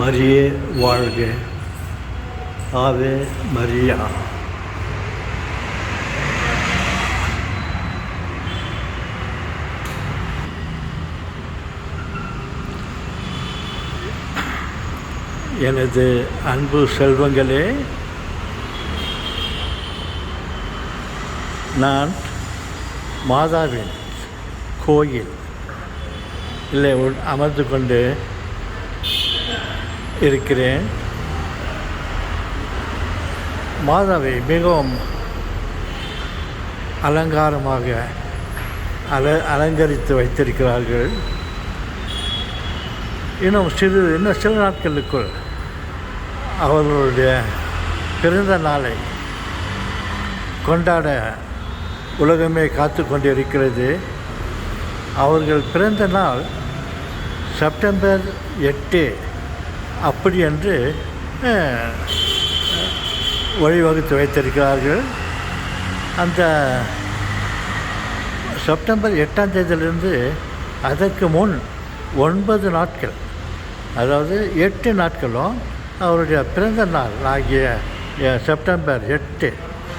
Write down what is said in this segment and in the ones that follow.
மரியே வாழ்க. ஆவே மரியா. எனது அன்பு செல்வங்களே நான் மாதாவின் கோயில் இல்லை அமர்ந்து கொண்டு இருக்கிறேன். மாதாவை மிகவும் அலங்காரமாக அல அலங்கரித்து வைத்திருக்கிறார்கள். இன்னும் சிறு இன்னும் சில நாட்களுக்குள் அவர்களுடைய பிறந்த நாளை கொண்டாட உலகமே காத்து கொண்டிருக்கிறது. அவர்கள் பிறந்த நாள் செப்டம்பர் எட்டு அப்படி என்று வழிவகுத்து வைத்திருக்கிறார்கள். அந்த செப்டம்பர் எட்டாம் தேதியிலிருந்து அதற்கு முன் ஒன்பது நாட்கள் அதாவது எட்டு நாட்களும் அவருடைய பிறந்த நாள் ஆகிய செப்டம்பர் எட்டு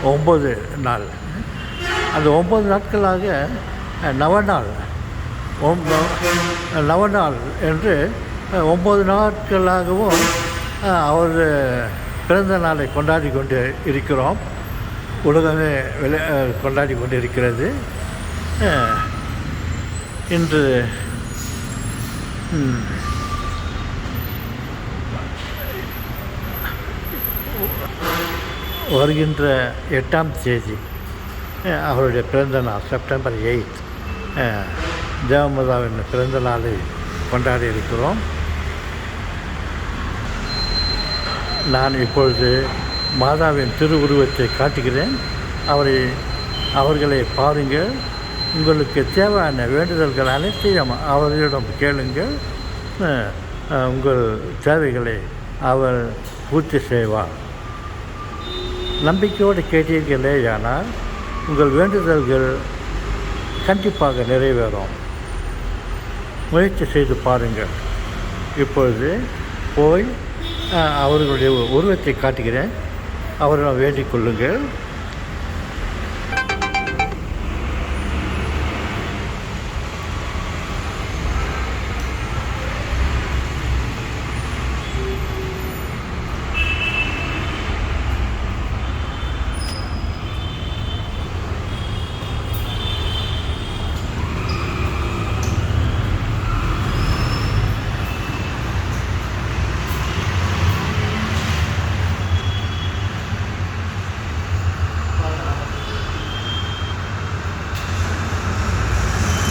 ஒம்பது நாள். அந்த ஒம்பது நாட்களாக நவநாள் ஒம்ப- நவநாள் என்று ஒம்பது நாட்களாகவும் அவர் பிறந்த நாளை கொண்டாடி கொண்டு இருக்கிறோம். உலகமே விளை கொண்டாடி கொண்டு இருக்கிறது இன்று வருகின்ற எட்டாம் தேதி அவருடைய பிறந்த நாள் செப்டம்பர் எயித் தேவமதாவின் பிறந்த நாளை கொண்டாடி இருக்கிறோம். நான் இப்பொழுது மாதாவின் திருவுருவத்தை காட்டுகிறேன். அவரை அவர்களை பாருங்கள். உங்களுக்கு தேவையான வேண்டுதல்கள் அனைத்தையும் அவர்களிடம் கேளுங்கள். உங்கள் தேவைகளை அவர் பூர்த்தி செய்வார். நம்பிக்கையோடு கேட்டீர்களேயானால் உங்கள் வேண்டுதல்கள் கண்டிப்பாக நிறைவேறும். முயற்சி செய்து பாருங்கள். இப்பொழுது போய் அவர்களுடைய உருவத்தை காட்டுகிறேன். அவரிடம் வேண்டிக் கொள்ளுங்கள்.